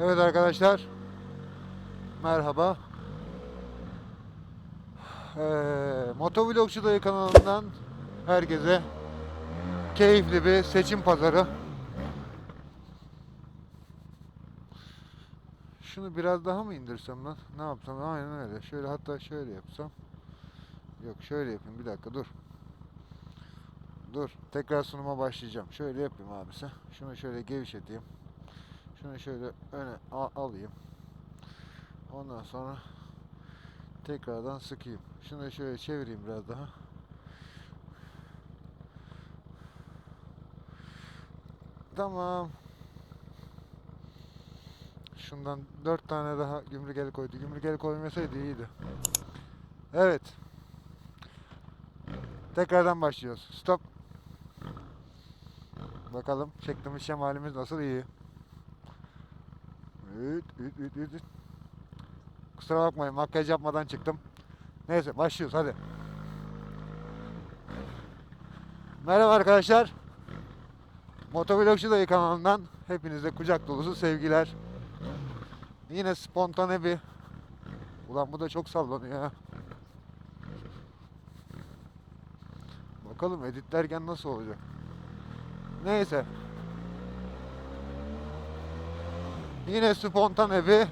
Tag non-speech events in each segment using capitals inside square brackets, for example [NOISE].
Evet arkadaşlar. Merhaba. Ee, Motovlogcu Dayı kanalından herkese keyifli bir seçim pazarı. Şunu biraz daha mı indirsem lan? Ne yapsam? Aynen öyle. Şöyle hatta şöyle yapsam. Yok şöyle yapayım. Bir dakika dur. Dur. Tekrar sunuma başlayacağım. Şöyle yapayım abisi. Şunu şöyle gevşeteyim. Şunu şöyle öne alayım. Ondan sonra tekrardan sıkayım. Şunu şöyle çevireyim biraz daha. Tamam. Şundan dört tane daha gümrük eli koydu. Gümrük eli koymasaydı iyiydi. Evet. Tekrardan başlıyoruz. Stop. Bakalım çektiğimiz şemalimiz nasıl iyi. Üt, üt, üt, üt. Kusura bakmayın makyaj yapmadan çıktım. Neyse başlıyoruz hadi. Merhaba arkadaşlar. Motovlogcu Dayı kanalından hepinize kucak dolusu sevgiler. Yine spontane bir... Ulan bu da çok sallanıyor ya. Bakalım editlerken nasıl olacak. Neyse. Yine spontane bir...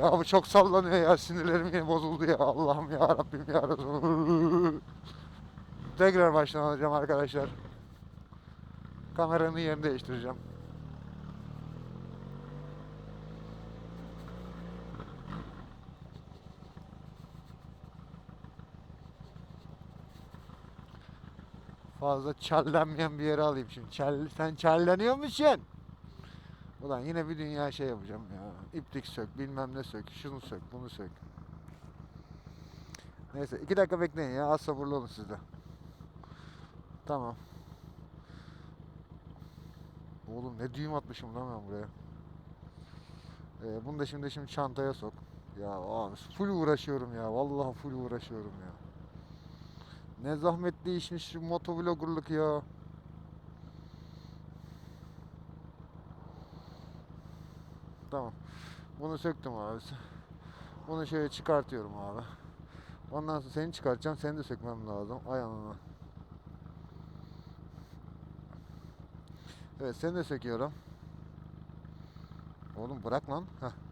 Ya bu çok sallanıyor ya sinirlerim yine bozuldu ya Allah'ım ya Rabbim ya. Tekrar baştan alacağım arkadaşlar. Kameranın yerini değiştireceğim. Fazla çellenmeyen bir yere alayım şimdi. Çel, sen çelleniyor musun? Ulan yine bir dünya şey yapacağım ya. İplik sök, bilmem ne sök, şunu sök, bunu sök. Neyse iki dakika bekleyin ya. Az sabırlı olun siz de. Tamam. Oğlum ne düğüm atmışım lan ben buraya. Ee, bunu da şimdi şimdi çantaya sok. Ya abi full uğraşıyorum ya. Vallahi full uğraşıyorum ya. Ne zahmetli işmiş şu motovloggerlık ya. Tamam. Bunu söktüm abi. Bunu şöyle çıkartıyorum abi. Ondan sonra seni çıkartacağım. Seni de sökmem lazım. Ayağını. Evet seni de söküyorum. Oğlum bırak lan. Heh.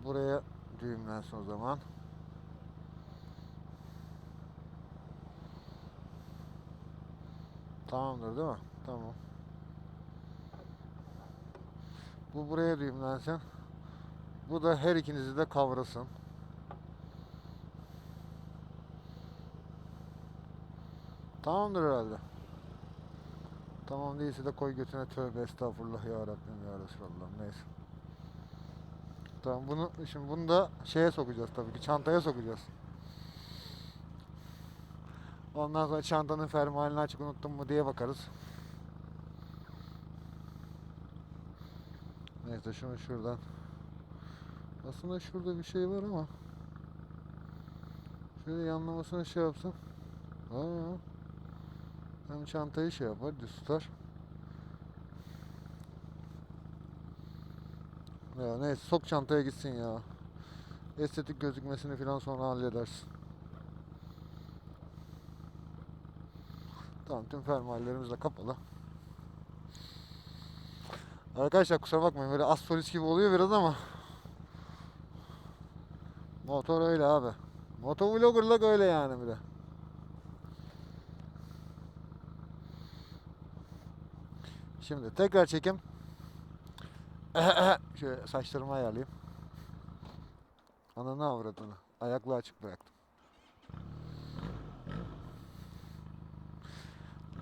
Bu buraya düğümlensin o zaman. Tamamdır değil mi? Tamam. Bu buraya düğümlensin. Bu da her ikinizi de kavrasın. Tamamdır herhalde. Tamam değilse de koy götüne tövbe estağfurullah ya Rabbim ya Resulallah neyse. Tamam bunu şimdi bunu da şeye sokacağız tabii ki çantaya sokacağız. Ondan sonra çantanın fermuarını açık unuttum mu diye bakarız. Neyse şunu şuradan. Aslında şurada bir şey var ama. Şöyle yanlamasını şey yapsam. Aa. Hem çantayı şey yapar, düz tutar. Ya neyse sok çantaya gitsin ya. Estetik gözükmesini falan sonra halledersin. Tamam tüm fermuarlarımız da kapalı. Arkadaşlar kusura bakmayın böyle az polis gibi oluyor biraz ama Motor öyle abi. Motovloggerlık öyle yani bir de. Şimdi tekrar çekim. Şöyle saçlarımı ayarlayayım. Ananı avradını. Ayaklı açık bıraktım.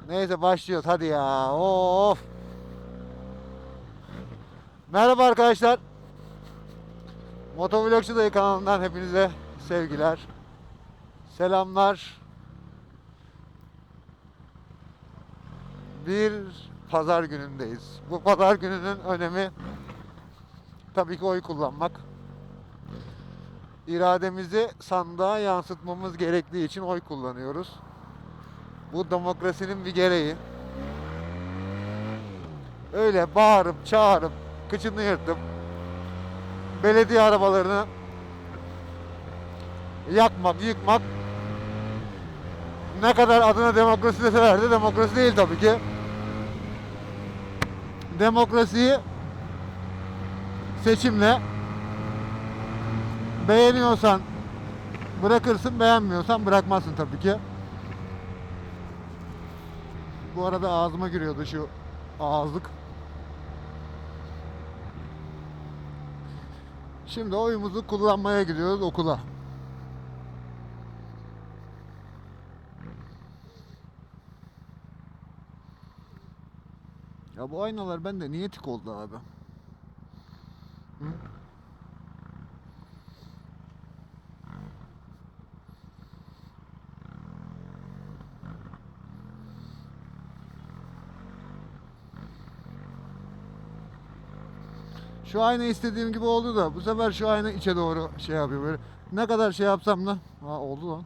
Neyse başlıyoruz hadi ya. Of. Merhaba arkadaşlar. Motovlogcu Dayı kanalından hepinize sevgiler. Selamlar. Bir pazar günündeyiz. Bu pazar gününün önemi tabii ki oy kullanmak. İrademizi sandığa yansıtmamız gerektiği için oy kullanıyoruz. Bu demokrasinin bir gereği. Öyle bağırıp çağırıp kıçını yırtıp belediye arabalarını yakmak, yıkmak ne kadar adına demokrasi deseler de demokrasi değil tabii ki. Demokrasiyi seçimle beğeniyorsan bırakırsın, beğenmiyorsan bırakmazsın tabii ki. Bu arada ağzıma giriyordu şu ağızlık. Şimdi oyumuzu kullanmaya gidiyoruz okula. Ya bu aynalar bende niye tik oldu abi? Şu ayna istediğim gibi oldu da bu sefer şu ayna içe doğru şey yapıyor böyle. Ne kadar şey yapsam da ha oldu lan.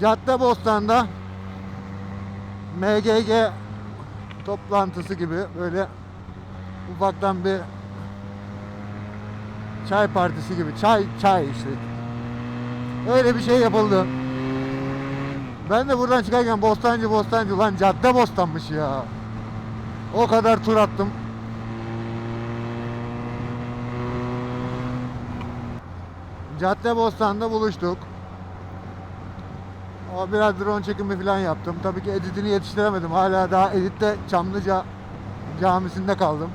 Caddebostan'da MGG toplantısı gibi böyle ufaktan bir çay partisi gibi çay çay işte öyle bir şey yapıldı. Ben de buradan çıkarken Bostancı Bostancı lan cadde bostanmış ya. O kadar tur attım. Cadde Bostan'da buluştuk. O biraz drone çekimi falan yaptım. Tabii ki editini yetiştiremedim. Hala daha editte Çamlıca camisinde kaldım.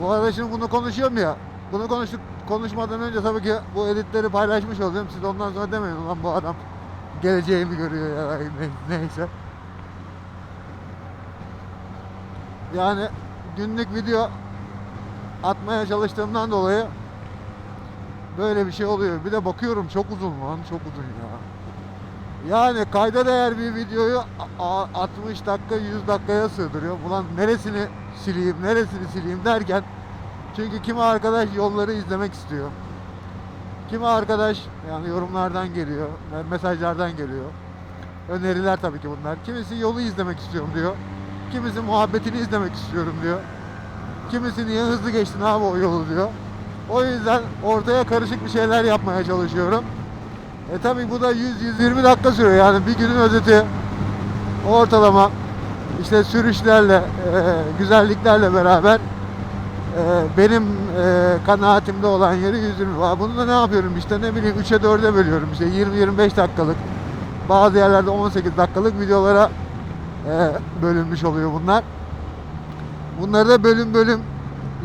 Bu arada şimdi bunu konuşuyorum ya. Bunu konuştuk konuşmadan önce tabii ki bu editleri paylaşmış oluyorum. Siz ondan sonra demeyin ulan bu adam geleceğimi görüyor ya ne- neyse. Yani günlük video atmaya çalıştığımdan dolayı böyle bir şey oluyor. Bir de bakıyorum çok uzun lan çok uzun ya. Yani kayda değer bir videoyu a- a- 60 dakika 100 dakikaya sığdırıyor. Ulan neresini sileyim neresini sileyim derken çünkü kimi arkadaş yolları izlemek istiyor. Kimi arkadaş yani yorumlardan geliyor, me- mesajlardan geliyor. Öneriler tabii ki bunlar. Kimisi yolu izlemek istiyorum diyor. Kimisi muhabbetini izlemek istiyorum diyor. Kimisi niye hızlı geçtin abi o yolu diyor. O yüzden ortaya karışık bir şeyler yapmaya çalışıyorum. E tabi bu da 100-120 dakika sürüyor yani bir günün özeti ortalama işte sürüşlerle, e, [LAUGHS] güzelliklerle beraber e, benim e, kanaatimde olan yeri 120. Aa, Bunu da ne yapıyorum işte ne bileyim 3'e 4'e bölüyorum işte 20-25 dakikalık bazı yerlerde 18 dakikalık videolara e, bölünmüş oluyor bunlar. Bunları da bölüm bölüm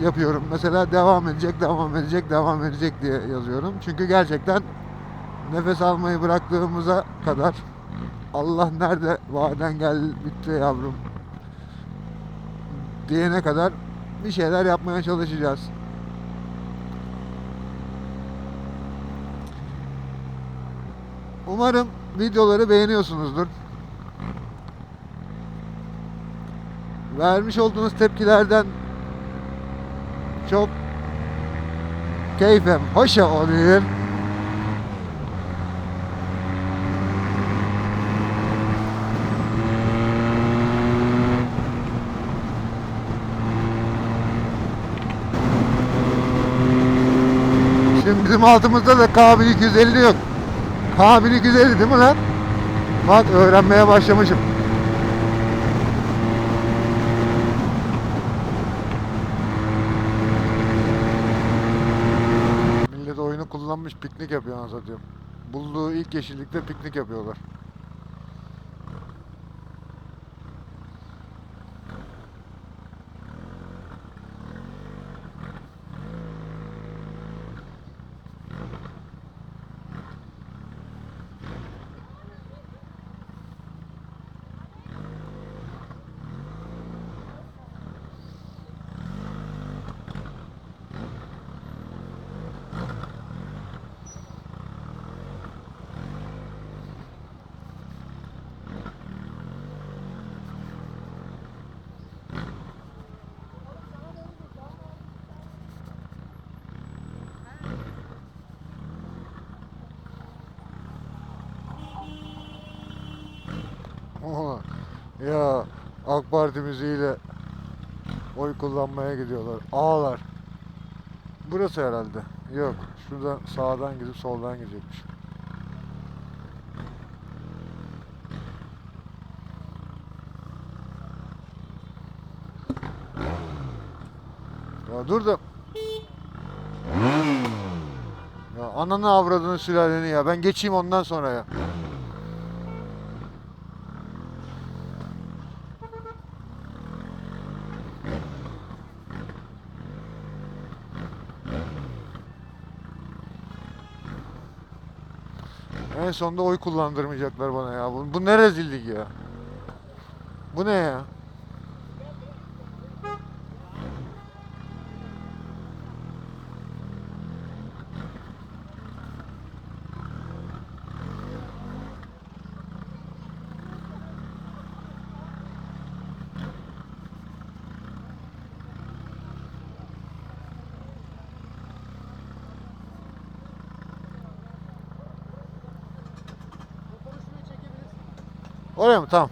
yapıyorum. Mesela devam edecek, devam edecek, devam edecek diye yazıyorum. Çünkü gerçekten nefes almayı bıraktığımıza kadar Allah nerede vaden gel bitti yavrum diyene kadar bir şeyler yapmaya çalışacağız. Umarım videoları beğeniyorsunuzdur. Vermiş olduğunuz tepkilerden çok keyfim hoşa oluyor. Şimdi bizim altımızda da K1 250 yok. K1 250 değil mi lan? Bak öğrenmeye başlamışım. Millet oyunu kullanmış piknik yapıyor anasını. Bulduğu ilk yeşillikte piknik yapıyorlar. Ya AK Parti müziğiyle oy kullanmaya gidiyorlar. Ağlar. Burası herhalde. Yok. Şuradan sağdan gidip soldan gidecekmiş. Ya dur. Ya ananı avradını sülaleni ya. Ben geçeyim ondan sonra ya. En sonunda oy kullandırmayacaklar bana ya. Bu, bu ne rezillik ya. Bu ne ya? Oraya mı? Tamam.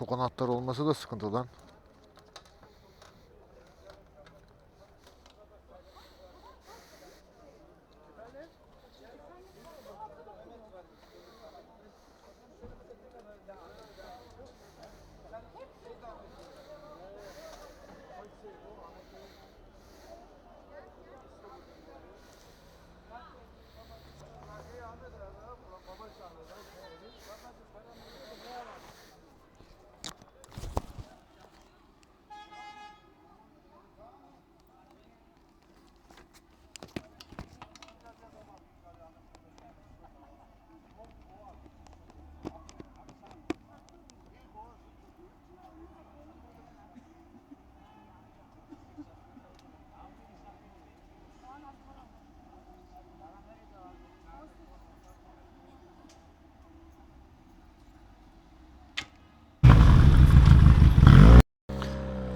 Çok anahtar olması da sıkıntı lan.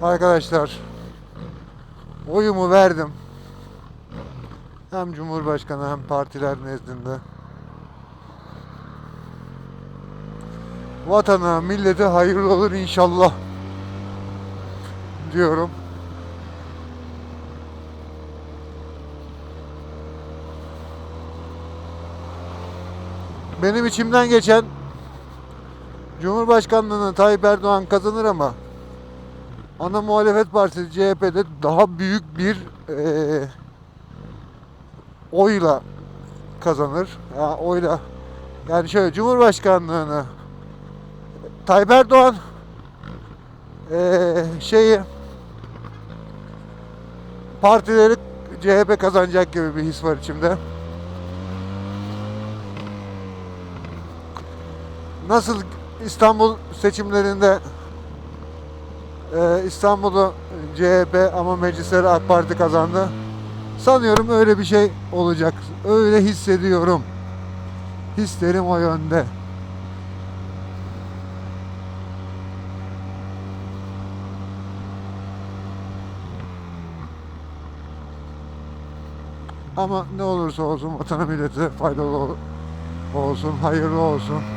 Arkadaşlar oyumu verdim. Hem Cumhurbaşkanı hem partiler nezdinde. Vatana, millete hayırlı olur inşallah diyorum. Benim içimden geçen Cumhurbaşkanlığını Tayyip Erdoğan kazanır ama ana muhalefet partisi CHP'de daha büyük bir eee, oyla kazanır. Ya oyla yani şöyle Cumhurbaşkanlığını Tayyip Erdoğan eee, şeyi partileri CHP kazanacak gibi bir his var içimde. Nasıl İstanbul seçimlerinde ee, İstanbul'u CHP ama meclisleri AK Parti kazandı. Sanıyorum öyle bir şey olacak. Öyle hissediyorum. Hislerim o yönde. Ama ne olursa olsun vatana millete faydalı ol- olsun, hayırlı olsun.